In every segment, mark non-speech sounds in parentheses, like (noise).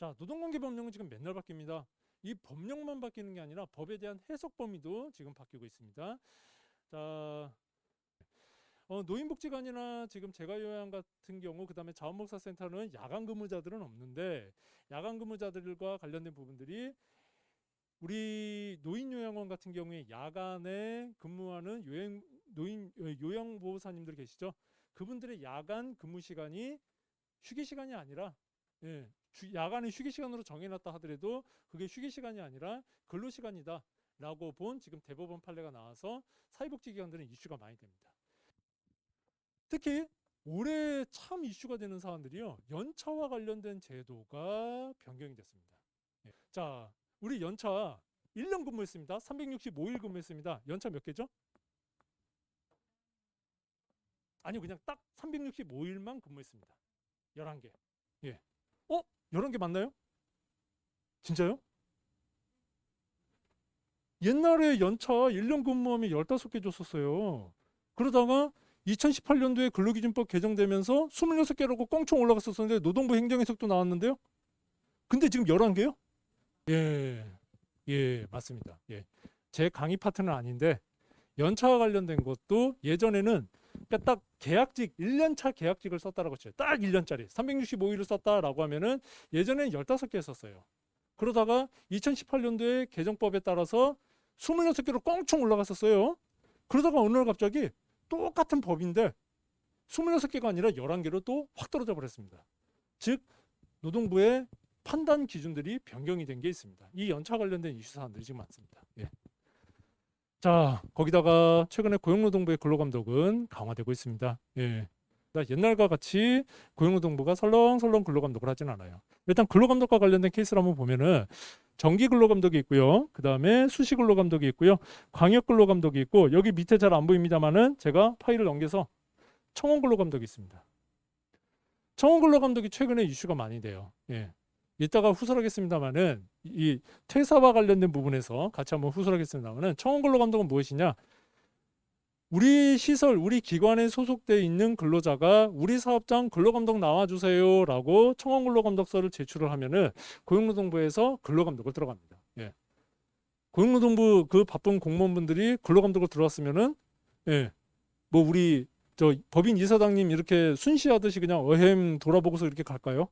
자, 노동관계 법령은 지금 맨날 바뀝니다. 이 법령만 바뀌는 게 아니라 법에 대한 해석 범위도 지금 바뀌고 있습니다. 자, 어, 노인복지관이나 지금 재가요양 같은 경우 그다음에 자원봉사센터는 야간 근무자들은 없는데 야간 근무자들과 관련된 부분들이 우리 노인요양원 같은 경우에 야간에 근무하는 요양 노인 어, 요양보호사님들 계시죠? 그분들의 야간 근무 시간이 휴게 시간이 아니라 예, 주- 야간을 휴게 시간으로 정해놨다 하더라도 그게 휴게 시간이 아니라 근로 시간이다 라고 본 지금 대법원 판례가 나와서 사회복지기관들은 이슈가 많이 됩니다. 특히 올해 참 이슈가 되는 사안들이요 연차와 관련된 제도가 변경이 됐습니다. 예. 자, 우리 연차 1년 근무했습니다. 365일 근무했습니다. 연차 몇 개죠? 아니요, 그냥 딱 365일만 근무했습니다. 11개. 예. 어? 11개 맞나요? 진짜요? 옛날에 연차 1년 근무하면 15개 줬었어요. 그러다가 2018년도에 근로기준법 개정되면서 26개라고 꽁총 올라갔었는데 노동부 행정해석도 나왔는데요. 근데 지금 11개요? 예. 예, 맞습니다. 예. 제 강의 파트는 아닌데 연차와 관련된 것도 예전에는 그러니까 딱 계약직 1년차 계약직을 썼다라고 쳐요. 딱 1년짜리 365일을 썼다라고 하면은 예전에는 15개 썼어요. 그러다가 2018년도에 개정법에 따라서 26개로 꽁총 올라갔었어요. 그러다가 어느 날 갑자기 똑같은 법인데 26개가 아니라 11개로 또 확 떨어져 버렸습니다. 즉 노동부의 판단 기준들이 변경이 된 게 있습니다. 이 연차 관련된 이슈 사안들이 지금 많습니다. 예. 자, 거기다가 최근에 고용노동부의 근로감독은 강화되고 있습니다. 예. 옛날과 같이 고용노동부가 설렁설렁 근로감독을 하진 않아요. 일단 근로감독과 관련된 케이스를 한번 보면은 정기 근로감독이 있고요. 그 다음에 수시 근로감독이 있고요. 광역 근로감독이 있고 여기 밑에 잘 안 보입니다만은 제가 파일을 넘겨서 청원 근로감독이 있습니다. 청원 근로감독이 최근에 이슈가 많이 돼요. 예. 이따가 후설하겠습니다만은 이 퇴사와 관련된 부분에서 같이 한번 후설하겠습니다만은 청원 근로 감독은 무엇이냐? 우리 시설, 우리 기관에 소속돼 있는 근로자가 우리 사업장 근로감독 나와주세요라고 청원 근로감독서를 제출을 하면은 고용노동부에서 근로감독을 들어갑니다. 예. 고용노동부 그 바쁜 공무원분들이 근로감독을 들어왔으면은 예. 뭐 우리 저 법인 이사장님 이렇게 순시하듯이 그냥 어햄 돌아보고서 이렇게 갈까요?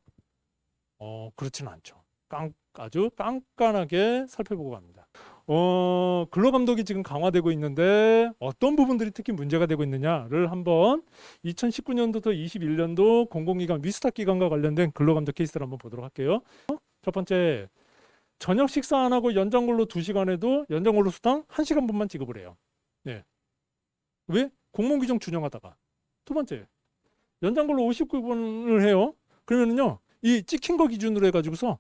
어 그렇지는 않죠. 깡 아주 깐깐하게 살펴보고 갑니다. 어 근로 감독이 지금 강화되고 있는데 어떤 부분들이 특히 문제가 되고 있느냐를 한번 2019년도부터 21년도 공공기관 위스탁 기관과 관련된 근로 감독 케이스를 한번 보도록 할게요. 첫 번째 저녁 식사 안 하고 연장 근로 2시간에도 연장 근로 수당 1시간 분만 지급을 해요. 네. 왜? 공무원 규정 준용하다가. 두 번째. 연장 근로 59분을 해요. 그러면은요. 이 찍힌 거 기준으로 해 가지고서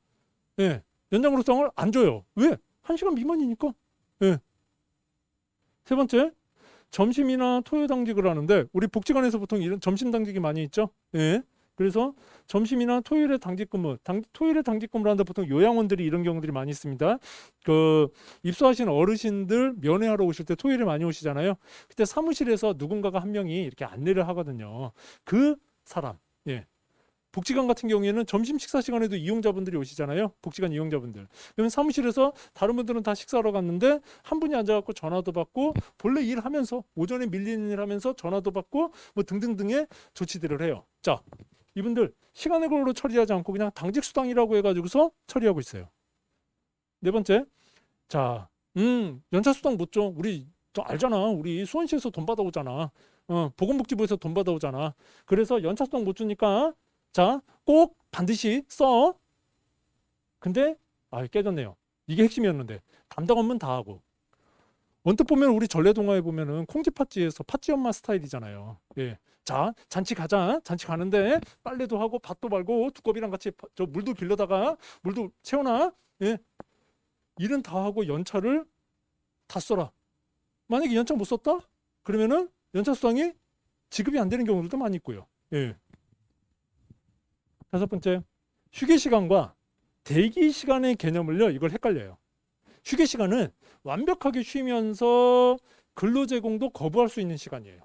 예. 연장 근로 수당을 안 줘요. 왜? 1시간 미만이니까. 예. 세 번째. 점심이나 토요 당직을 하는데 우리 복지관에서 보통 이런 점심 당직이 많이 있죠. 예. 그래서 점심이나 토요일에 당직 근무, 당, 토요일에 당직 근무를 하는데 보통 요양원들이 이런 경우들이 많이 있습니다. 그 입소하신 어르신들 면회하러 오실 때 토요일에 많이 오시잖아요. 그때 사무실에서 누군가가 한 명이 이렇게 안내를 하거든요. 그 사람, 예. 복지관 같은 경우에는 점심 식사 시간에도 이용자분들이 오시잖아요. 복지관 이용자분들. 그러면 사무실에서 다른 분들은 다 식사하러 갔는데 한 분이 앉아갖고 전화도 받고 본래 일하면서 오전에 밀리는 일 하면서 전화도 받고 뭐 등등등의 조치들을 해요. 자, 이분들 시간을 걸로 처리하지 않고 그냥 당직 수당이라고 해가지고서 처리하고 있어요. 네 번째, 자, 음 연차 수당 못 줘. 우리 저 알잖아. 우리 수원시에서 돈 받아오잖아. 어, 보건복지부에서 돈 받아오잖아. 그래서 연차 수당 못 주니까 자, 꼭 반드시 써. 근데 아 깨졌네요. 이게 핵심이었는데 담당 업무는 다 하고 언뜻 보면 우리 전래동화에 보면은 콩쥐 팥쥐에서 팥쥐 엄마 스타일이잖아요. 예. 자, 잔치 가자. 잔치 가는데 빨래도 하고 밭도 말고 두꺼비랑 같이 바- 저 물도 길러다가 물도 채워놔. 예. 일은 다 하고 연차를 다 써라. 만약에 연차 못 썼다? 그러면은 연차 수당이 지급이 안 되는 경우들도 많이 있고요. 예. 다섯 번째, 휴게 시간과 대기 시간의 개념을요, 이걸 헷갈려요. 휴게 시간은 완벽하게 쉬면서 근로 제공도 거부할 수 있는 시간이에요.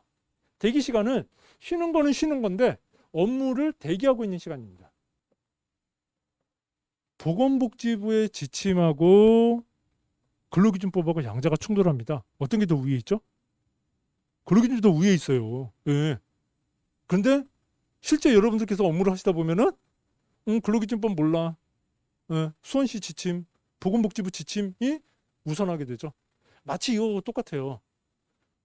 대기 시간은 쉬는 거는 쉬는 건데 업무를 대기하고 있는 시간입니다. 보건복지부의 지침하고 근로기준법하고 양자가 충돌합니다. 어떤 게 더 위에 있죠? 근로기준이 더 위에 있어요. 예. 그런데 실제 여러분들께서 업무를 하시다 보면은 음, 근로기준법 몰라. 예. 수원시 지침, 보건복지부 지침이 우선하게 되죠. 마치 이거 똑같아요.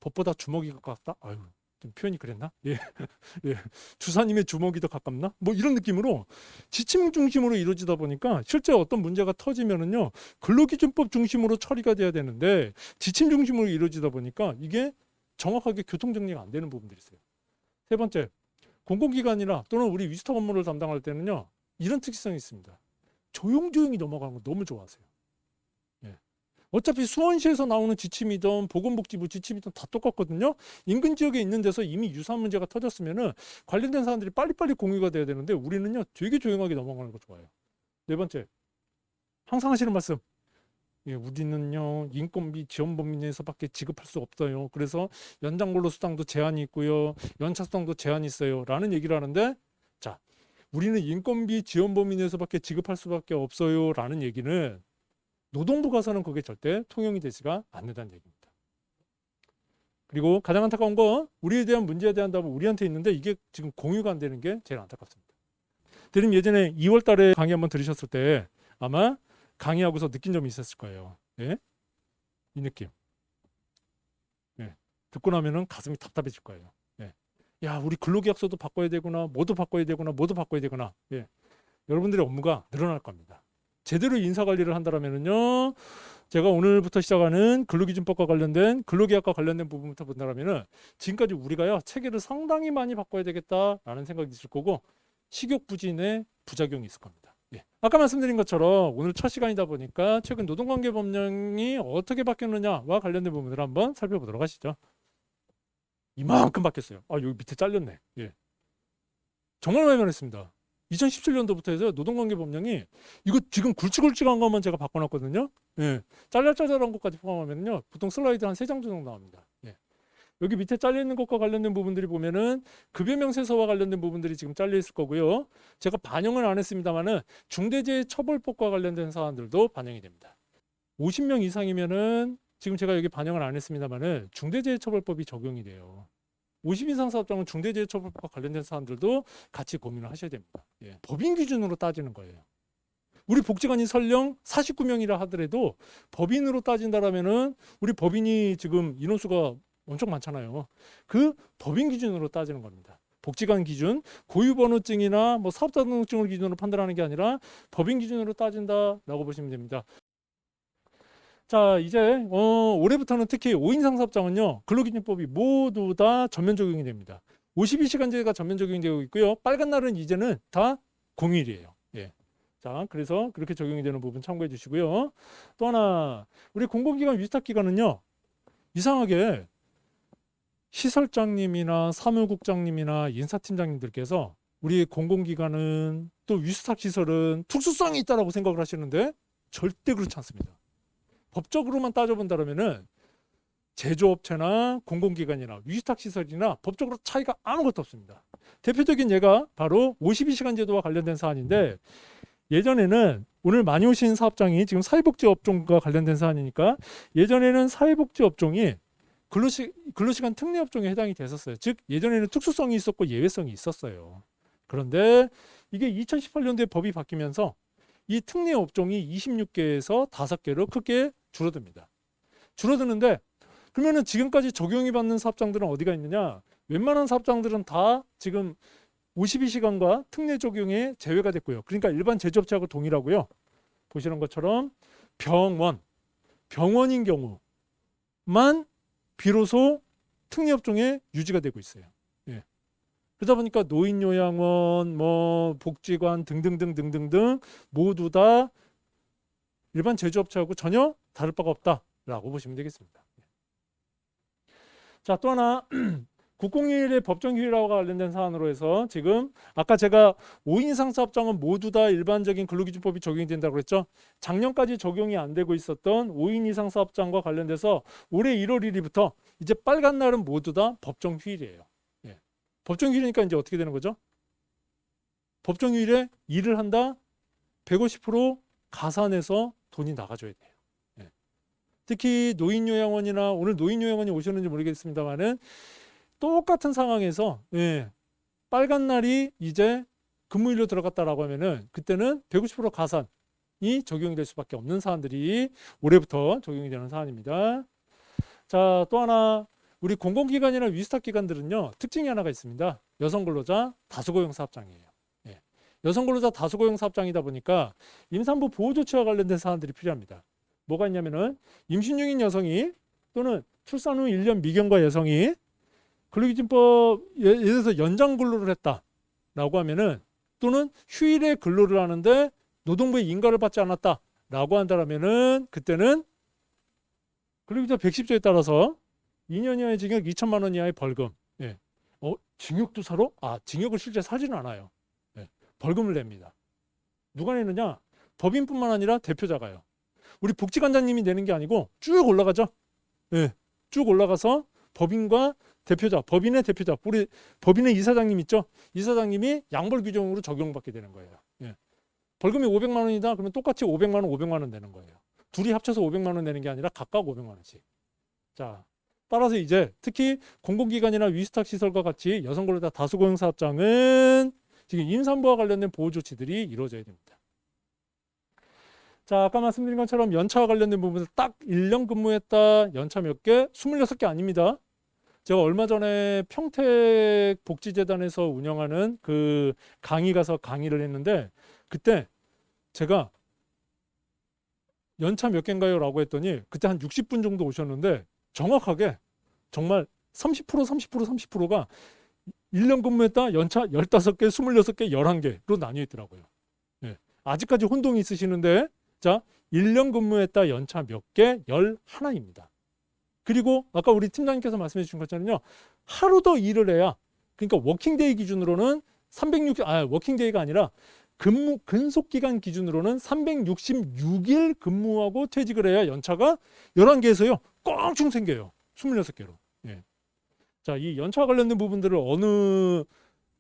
법보다 주먹이 가깝다. 아유, 좀 표현이 그랬나? 예. (laughs) 예. 주사님의 주먹이 더 가깝나? 뭐 이런 느낌으로 지침 중심으로 이루어지다 보니까 실제 어떤 문제가 터지면은요. 근로기준법 중심으로 처리가 돼야 되는데 지침 중심으로 이루어지다 보니까 이게 정확하게 교통 정리가 안 되는 부분들이 있어요. 세 번째, 공공기관이나 또는 우리 위스탁 업무를 담당할 때는요. 이런 특이성이 있습니다. 조용조용히 넘어가는 거 너무 좋아하세요. 예. 어차피 수원시에서 나오는 지침이든 보건복지부 지침이든 다 똑같거든요. 인근 지역에 있는 데서 이미 유사한 문제가 터졌으면은 관련된 사람들이 빨리빨리 공유가 돼야 되는데 우리는요 되게 조용하게 넘어가는 거 좋아해요. 네 번째, 항상 하시는 말씀. 예, 우리는요 인건비 지원 범위 내에서밖에 지급할 수 없어요. 그래서 연장 근로 수당도 제한이 있고요, 연차 수당도 제한이 있어요.라는 얘기를 하는데, 자, 우리는 인건비 지원 범위 내에서밖에 지급할 수밖에 없어요라는 얘기는 노동부 가서는 그게 절대 통용이 되지가 않는다는 얘기입니다. 그리고 가장 안타까운 건 우리에 대한 문제에 대한 답은 우리한테 있는데 이게 지금 공유가 안 되는 게 제일 안타깝습니다. 대리님 예전에 2월 달에 강의 한번 들으셨을 때 아마 강의하고서 느낀 점이 있었을 거예요. 예? 이 느낌. 예. 듣고 나면은 가슴이 답답해질 거예요. 예. 야, 우리 근로계약서도 바꿔야 되구나, 뭐도 바꿔야 되구나, 뭐도 바꿔야 되구나. 예. 여러분들의 업무가 늘어날 겁니다. 제대로 인사 관리를 한다면은요, 제가 오늘부터 시작하는 근로기준법과 관련된 근로계약과 관련된 부분부터 본다면은 지금까지 우리가요 체계를 상당히 많이 바꿔야 되겠다라는 생각이 있을 거고 식욕 부진의 부작용이 있을 겁니다. 예. 아까 말씀드린 것처럼 오늘 첫 시간이다 보니까 최근 노동관계 법령이 어떻게 바뀌었느냐와 관련된 부분을 한번 살펴보도록 하시죠. 이만큼 바뀌었어요. 아 여기 밑에 잘렸네. 예. 정말 많이 변했습니다. 2017년도부터 해서 노동관계 법령이 이거 지금 굵직굵직한 것만 제가 바꿔놨거든요. 예. 짤짤짤짤한 것까지 포함하면요. 보통 슬라이드 한세장 정도 나옵니다. 예. 여기 밑에 잘려 있는 것과 관련된 부분들이 보면은 급여 명세서와 관련된 부분들이 지금 잘려 있을 거고요. 제가 반영을 안 했습니다만은 중대재해처벌법과 관련된 사안들도 반영이 됩니다. 50명 이상이면은 지금 제가 여기 반영을 안 했습니다만은 중대재해처벌법이 적용이 돼요. 50 이상 사업장은 중대재해처벌법과 관련된 사안들도 같이 고민을 하셔야 됩니다. 예. 법인 기준으로 따지는 거예요. 우리 복지관이 설령 49명이라 하더라도 법인으로 따진다라면은 우리 법인이 지금 인원수가 엄청 많잖아요. 그 법인 기준으로 따지는 겁니다. 복지관 기준, 고유번호증이나 뭐 사업자 등록증을 기준으로 판단하는 게 아니라 법인 기준으로 따진다라고 보시면 됩니다. 자, 이제 어, 올해부터는 특히 5인 상사업장은요. 근로기준법이 모두 다 전면 적용이 됩니다. 52시간제가 전면 적용이 되고 있고요. 빨간 날은 이제는 다 공휴일이에요. 예. 자, 그래서 그렇게 적용이 되는 부분 참고해 주시고요. 또 하나, 우리 공공기관 위탁 기관은요. 이상하게 시설장님이나 사무국장님이나 인사팀장님들께서 우리 공공기관은 또 위탁시설은 특수성이 있다라고 생각을 하시는데 절대 그렇지 않습니다. 법적으로만 따져본다면은 제조업체나 공공기관이나 위탁 시설이나 법적으로 차이가 아무것도 없습니다. 대표적인 예가 바로 52시간 제도와 관련된 사안인데 예전에는 오늘 많이 오신 사업장이 지금 사회복지 업종과 관련된 사안이니까 예전에는 사회복지 업종이 근로시, 근로시간 특례 업종에 해당이 됐었어요. 즉 예전에는 특수성이 있었고 예외성이 있었어요. 그런데 이게 2018년도에 법이 바뀌면서 이 특례 업종이 26개에서 5개로 크게 줄어듭니다. 줄어드는데 그러면은 지금까지 적용이 받는 사업장들은 어디가 있느냐? 웬만한 사업장들은 다 지금 52시간과 특례 적용에 제외가 됐고요. 그러니까 일반 제조업체하고 동일하고요. 보시는 것처럼 병원, 병원인 경우만 비로소 특례 업종에 유지가 되고 있어요. 예. 그러다 보니까 노인요양원, 뭐 복지관 등등등 등등등 모두 다 일반 제조업체하고 전혀 다를 바가 없다라고 보시면 되겠습니다. 자, 또 하나 (clears throat) 국공휴일의 법정 휴일하고 관련된 사안으로 해서 지금 아까 제가 5인 이상 사 업장은 모두 다 일반적인 근로기준법이 적용이 된다고 그랬죠. 작년까지 적용이 안 되고 있었던 5인 이상 사업장과 관련돼서 올해 1월 1일부터 이제 빨간 날은 모두 다 법정 휴일이에요. 예. 법정 휴일이니까 이제 어떻게 되는 거죠? 법정 휴일에 일을 한다 150% 가산해서 돈이 나가줘야 돼요. 예. 특히 노인요양원이나 오늘 노인요양원이 오셨는지 모르겠습니다만은 똑같은 상황에서 예, 빨간 날이 이제 근무일로 들어갔다라고 하면은 그때는 150% 가산이 적용이 될 수밖에 없는 사안들이 올해부터 적용이 되는 사안입니다. 자, 또 하나 우리 공공기관이나 위스탁 기관들은요 특징이 하나가 있습니다. 여성 근로자 다수고용 사업장이에요. 예. 여성 근로자 다수고용 사업장이다 보니까 임산부 보호 조치와 관련된 사안들이 필요합니다. 뭐가 있냐면은 임신 중인 여성이 또는 출산 후 1년 미경과 여성이 근로기준법 예- 예를 들어서 연장 근로를 했다라고 하면은 또는 휴일에 근로를 하는데 노동부의 인가를 받지 않았다라고 한다라면은 그때는 근로기준법 110조에 따라서 2년 이하의 징역 2천만 원 이하의 벌금. 예. 어, 징역도 사러? 아, 징역을 실제 사지는 않아요. 예. 벌금을 냅니다. 누가 내느냐? 법인뿐만 아니라 대표자가요. 우리 복지관장님이 내는 게 아니고 쭉 올라가죠. 예. 쭉 올라가서 법인과 대표자, 법인의 대표자, 우리 법인의 이사장님 있죠? 이사장님이 양벌 규정으로 적용받게 되는 거예요. 예. 벌금이 500만 원이다 그러면 똑같이 500만 원, 500만 원 내는 거예요. 둘이 합쳐서 500만 원 내는 게 아니라 각각 500만 원씩. 자, 따라서 이제 특히 공공기관이나 위스탁 시설과 같이 여성 근로자 다수고용 사업장은 지금 임산부와 관련된 보호 조치들이 이루어져야 됩니다. 자, 아까 말씀드린 것처럼 연차와 관련된 부분을 딱 1년 근무했다. 연차 몇 개? 26개 아닙니다. 제가 얼마 전에 평택 복지재단에서 운영하는 그 강의 가서 강의를 했는데 그때 제가 연차 몇 개인가요? 라고 했더니 그때 한 60분 정도 오셨는데 정확하게 정말 30% 30% 30%가 1년 근무했다 연차 15개, 26개, 11개로 나뉘어 있더라고요. 예. 아직까지 혼동이 있으시는데 자, 1년 근무했다 연차 몇 개? 11입니다. 그리고 아까 우리 팀장님께서 말씀해 주신 것처럼요. 하루 더 일을 해야 그러니까 워킹데이 기준으로는 360, 아, 워킹데이가 아니라 근무 근속 기간 기준으로는 366일 근무하고 퇴직을 해야 연차가 11개에서요. 꽁충 생겨요. 26개로. 예. 자, 이 연차와 관련된 부분들을 어느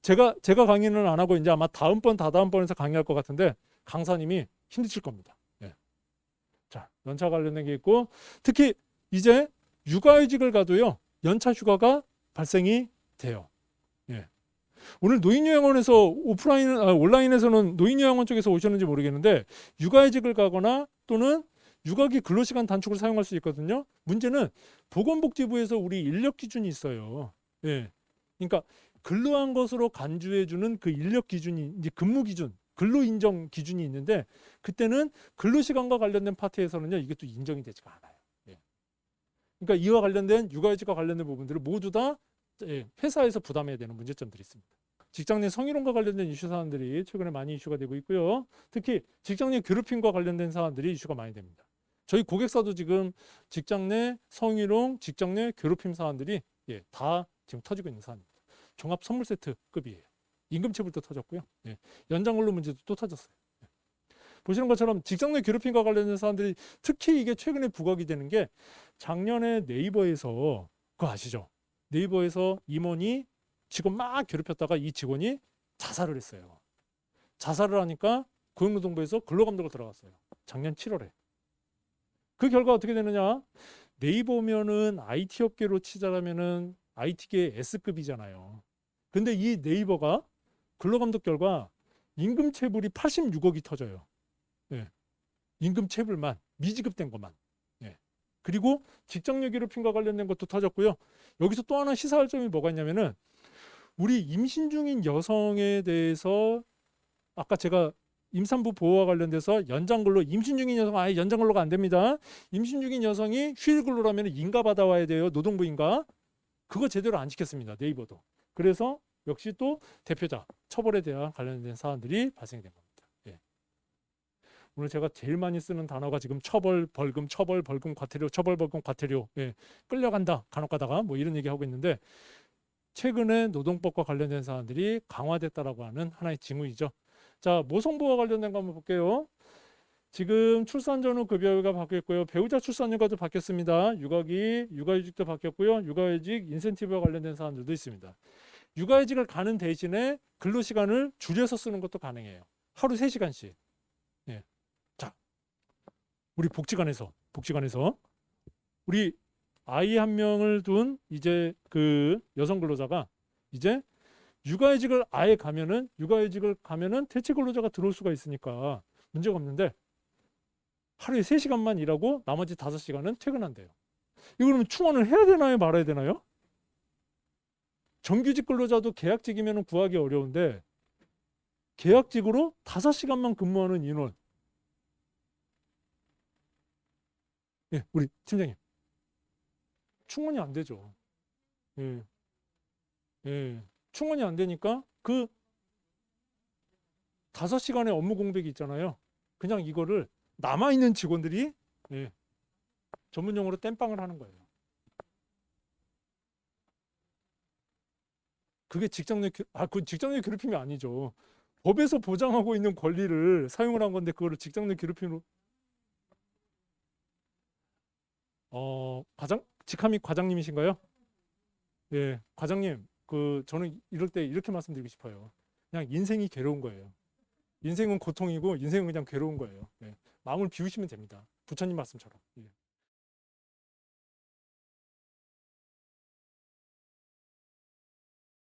제가 제가 강의는 안 하고 이제 아마 다음번 다다음번에서 강의할 것 같은데 강사님이 힘드실 겁니다. 예. 자, 연차 관련된 게 있고 특히 이제 육아휴직을 가도요. 연차 휴가가 발생이 돼요. 예. 오늘 노인요양원에서 오프라인 아, 온라인에서는 노인요양원 쪽에서 오셨는지 모르겠는데 육아휴직을 가거나 또는 육아기 근로시간 단축을 사용할 수 있거든요. 문제는 보건복지부에서 우리 인력 기준이 있어요. 예. 그러니까 근로한 것으로 간주해 주는 그 인력 기준이 이제 근무 기준, 근로 인정 기준이 있는데 그때는 근로 시간과 관련된 파트에서는요. 이게 또 인정이 되지가 않아 요. 예. 그러니까 이와 관련된 육아휴직과 관련된 부분들을 모두 다 예, 회사에서 부담해야 되는 문제점들이 있습니다. 직장 내 성희롱과 관련된 이슈 사안들이 최근에 많이 이슈가 되고 있고요. 특히 직장 내 괴롭힘과 관련된 사안들이 이슈가 많이 됩니다. 저희 고객사도 지금 직장 내 성희롱, 직장 내 괴롭힘 사안들이 예, 다 지금 터지고 있는 사안입니다. 종합 선물 세트 급이에요. 임금체불도 터졌고요. 예, 연장근로 문제도 또 터졌어요. 예. 보시는 것처럼 직장 내 괴롭힘과 관련된 사안들이 특히 이게 최근에 부각이 되는 게 작년에 네이버에서 그거 아시죠? 네이버에서 임원이 직원 막 괴롭혔다가 이 직원이 자살을 했어요. 자살을 하니까 고용노동부에서 근로감독을 들어갔어요. 작년 7월에. 그 결과 어떻게 되느냐? 네이버면은 IT 업계로 치자라면은 IT계 S급이잖아요. 근데 이 네이버가 근로감독 결과 임금 체불이 86억이 터져요. 예. 임금 체불만 미지급된 것만. 예. 그리고 직장내 괴롭힘과 관련된 것도 터졌고요. 여기서 또 하나 시사할 점이 뭐가 있냐면은 우리 임신 중인 여성에 대해서 아까 제가 임산부 보호와 관련돼서 연장 근로 임신 중인 여성 아예 연장 근로가 안 됩니다. 임신 중인 여성이 휴일 근로라면 인가 받아와야 돼요. 노동부 인가. 그거 제대로 안 지켰습니다. 네이버도. 그래서 역시 또 대표자 처벌에 대한 관련된 사안들이 발생된 겁니다. 예. 오늘 제가 제일 많이 쓰는 단어가 지금 처벌, 벌금, 처벌, 벌금, 과태료, 처벌, 벌금, 과태료. 예. 끌려간다. 간혹 가다가 뭐 이런 얘기 하고 있는데 최근에 노동법과 관련된 사안들이 강화됐다라고 하는 하나의 징후이죠. 자, 모성보호와 관련된 거 한번 볼게요. 지금 출산 전후 급여가 바뀌었고요. 배우자 출산휴가도 바뀌었습니다. 육아기, 육아휴직도 바뀌었고요. 육아휴직 인센티브와 관련된 사안들도 있습니다. 육아휴직을 가는 대신에 근로시간을 줄여서 쓰는 것도 가능해요. 하루 3시간씩. 우리 복지관에서 복지관에서 우리 아이 한 명을 둔 이제 그 여성 근로자가 이제 육아휴직을 아예 가면은 육아휴직을 가면은 대체 근로자가 들어올 수가 있으니까 문제가 없는데 하루에 3시간만 일하고 나머지 5시간은 퇴근한대요. 이거 그러면 충원을 해야 되나요, 말아야 되나요? 정규직 근로자도 계약직이면 구하기 어려운데 계약직으로 5시간만 근무하는 인원. 예, 우리 팀장님. 충원이 안 되죠. 예. 예. 충원이 안 되니까 그 다섯 시간의 업무 공백이 있잖아요. 그냥 이거를 남아 있는 직원들이 예. 전문 용어로 땜빵을 하는 거예요. 그게 직장 내 아, 그 직장 내 괴롭힘이 아니죠. 법에서 보장하고 있는 권리를 사용을 한 건데 그거를 직장 내 괴롭힘으로 어, 과장 직함이 과장님이신가요? 예, 과장님. 그 저는 이럴 때 이렇게 말씀드리고 싶어요. 그냥 인생이 괴로운 거예요. 인생은 고통이고 인생은 그냥 괴로운 거예요. 예. 마음을 비우시면 됩니다. 부처님 말씀처럼. 예.